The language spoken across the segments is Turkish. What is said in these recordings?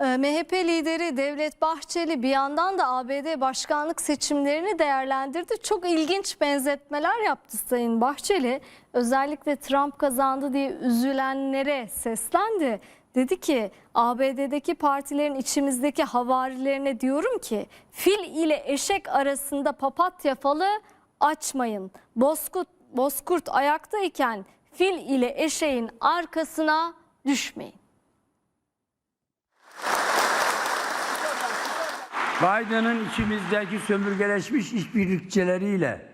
Ee, MHP lideri Devlet Bahçeli bir yandan da ABD başkanlık seçimlerini değerlendirdi. Çok ilginç benzetmeler yaptı Sayın Bahçeli. Özellikle Trump kazandı diye üzülenlere seslendi. Dedi ki ABD'deki partilerin içimizdeki havarilerine diyorum ki fil ile eşek arasında papatya falı açmayın. Bozkurt, bozkurt ayaktayken fil ile eşeğin arkasına düşmeyin. Biden'ın içimizdeki sömürgeleşmiş işbirlikçileriyle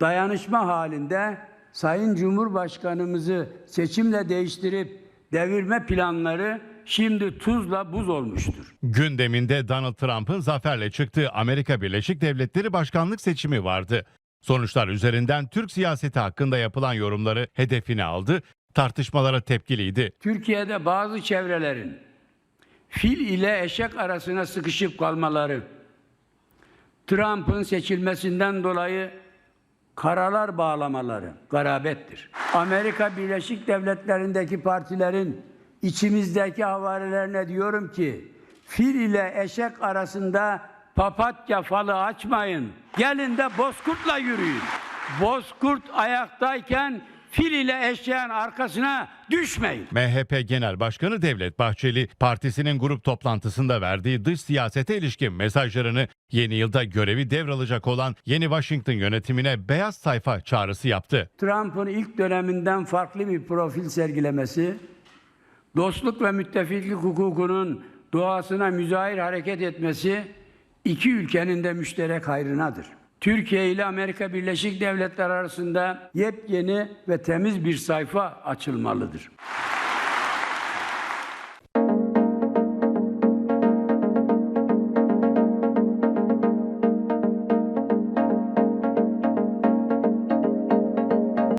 dayanışma halinde Sayın Cumhurbaşkanımızı seçimle değiştirip devirme planları şimdi tuzla buz olmuştur. Gündeminde Donald Trump'ın zaferle çıktığı Amerika Birleşik Devletleri başkanlık seçimi vardı. Sonuçlar üzerinden Türk siyaseti hakkında yapılan yorumları hedefine aldı, tartışmalara tepkiliydi. Türkiye'de bazı çevrelerin fil ile eşek arasına sıkışıp kalmaları, Trump'ın seçilmesinden dolayı karalar bağlamaları garabettir. Amerika Birleşik Devletleri'ndeki partilerin içimizdeki havarilerine diyorum ki fil ile eşek arasında papatya falı açmayın. Gelin de bozkurtla yürüyün. Bozkurt ayaktayken fil ile eşeğin arkasına düşmeyin. MHP Genel Başkanı Devlet Bahçeli, partisinin grup toplantısında verdiği dış siyasete ilişkin mesajlarını yeni yılda görevi devralacak olan yeni Washington yönetimine beyaz sayfa çağrısı yaptı. Trump'ın ilk döneminden farklı bir profil sergilemesi, dostluk ve müttefiklik hukukunun doğasına müzahir hareket etmesi iki ülkenin de müşterek hayrınadır. Türkiye ile Amerika Birleşik Devletleri arasında yepyeni ve temiz bir sayfa açılmalıdır.